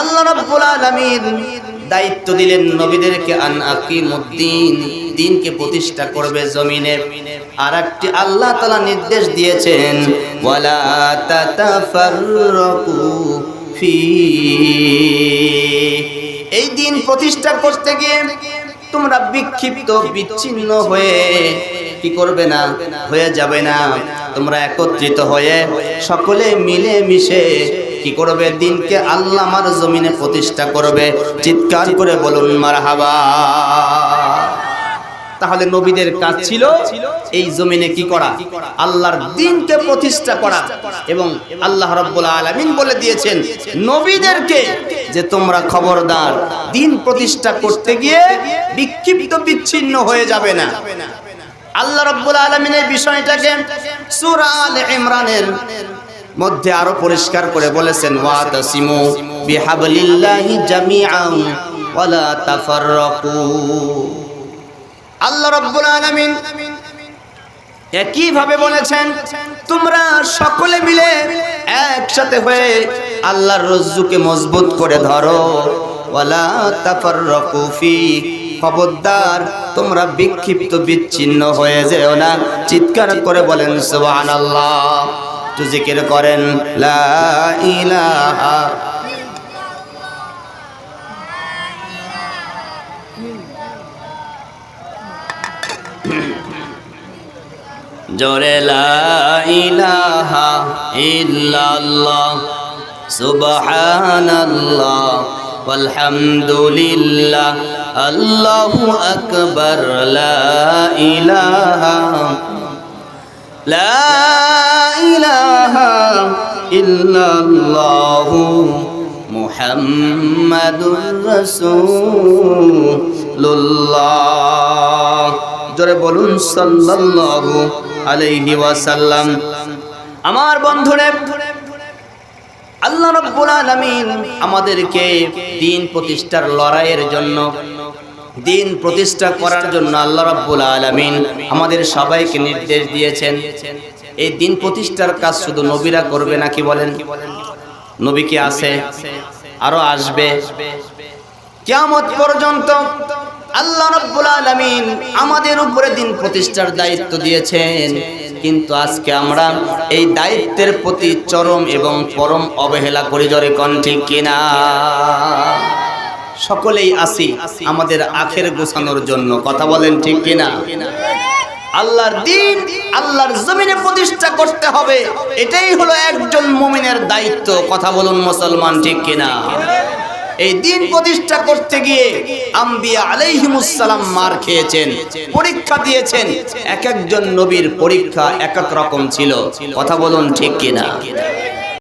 আল্লাহ রাব্বুল আলামিন দায়িত্ব দিলেন নবীদেরকে আন আকিমুদ্দিন, দিনকে প্রতিষ্ঠা করবে জমিনে। আর একটি আল্লাহ তাআলা নির্দেশ দিয়েছেন, ওয়ালা তাতাফাররাকু ফি এই দিন প্রতিষ্ঠা করতে গিয়ে তোমরা বিক্ষিপ্ত, বিচ্ছিন্ন হয়ে কি করবে না? হয়ে যাবে না। তোমরা একত্রিত হয়ে সকলে মিলে মিশে কি করবে? দিনকে আল্লাহ আমার জমিনে প্রতিষ্ঠা করবে। চিৎকার করে বলুন, মারহাবা। তাহলে নবীদের কাজ ছিল এই জমিনে কি করা? আল্লাহর দিনকে প্রতিষ্ঠা করা। এবং আল্লাহ রাব্বুল আলামিন বলে দিয়েছেন, নবীদেরকে যে তোমরা খবরদার, দিন প্রতিষ্ঠা করতে গিয়ে বিক্ষিপ্ত বিচ্ছিন্ন হয়ে যাবে না। আল্লাহ রাব্বুল আলামিন এই বিষয়টাকে সূরা আলে ইমরানের মধ্যে আরও পরিষ্কার করে বলেছেন ওয়াতাসিমু বিহাবলিল্লাহি জামিআন ওয়ালা তাফাররাকু। আল্লাহ রাব্বুল আলামিন একই ভাবে বলেছেন, তোমরা সকলে মিলে একসাথে হয়ে আল্লাহর রজ্জুকে মজবুত করে ধরো। ওয়ালা খবরদার, তোমরা বিক্ষিপ্ত বিচ্ছিন্ন হয়ে যেও না। চিৎকার করে বলেন, সুবহানাল্লাহ। তো জিকির করেন লা ইলাহা জোরে ইলাহা ইল্লাল্লাহ লা ইলাহা লা ইলাহা ইল্লাল্লাহ মুহাম্মাদুর রাসূলুল্লাহ। জোরে বলুন, সাল্লাল্লাহু আলাইহি ওয়াসাল্লাম। আমার বন্ধুরে, আল্লাহ রাব্বুল আলামিন আমাদেরকে দিন প্রতিষ্ঠার লড়াইয়ের জন্য, দিন প্রতিষ্ঠা করার জন্য আল্লাহ রাব্বুল আলামিন আমাদের সবাইকে নির্দেশ দিয়েছেন। এই দিন প্রতিষ্ঠার কাজ শুধু নবীরা করবে নাকি বলেন? নবী কি আছে আরও আসবে। কিয়ামত পর্যন্ত আল্লাহ রাব্বুল আলামিন আমাদের উপরে দিন প্রতিষ্ঠার দায়িত্ব দিয়েছেন। কিন্তু আজকে আমরা এই দায়িত্বের প্রতি চরম এবং পরম অবহেলা করি, জরে কন ঠিক কিনা? সকলেই আসি আমাদের আখের গোছানোর জন্য, কথা বলেন ঠিক কিনা? আল্লাহর দিন আল্লাহর জমিনে প্রতিষ্ঠা করতে হবে। এটাই হলো একজন মুমিনের দায়িত্ব। কথা বলুন মুসলমান ঠিক কিনা? এই দিন প্রতিষ্ঠা করতে গিয়ে আম্বিয়া আলাইহিমুসালাম মার খেয়েছেন, পরীক্ষা দিয়েছেন। এক একজন নবীর পরীক্ষা এক এক রকম ছিল। কথা বলুন ঠিক কিনা?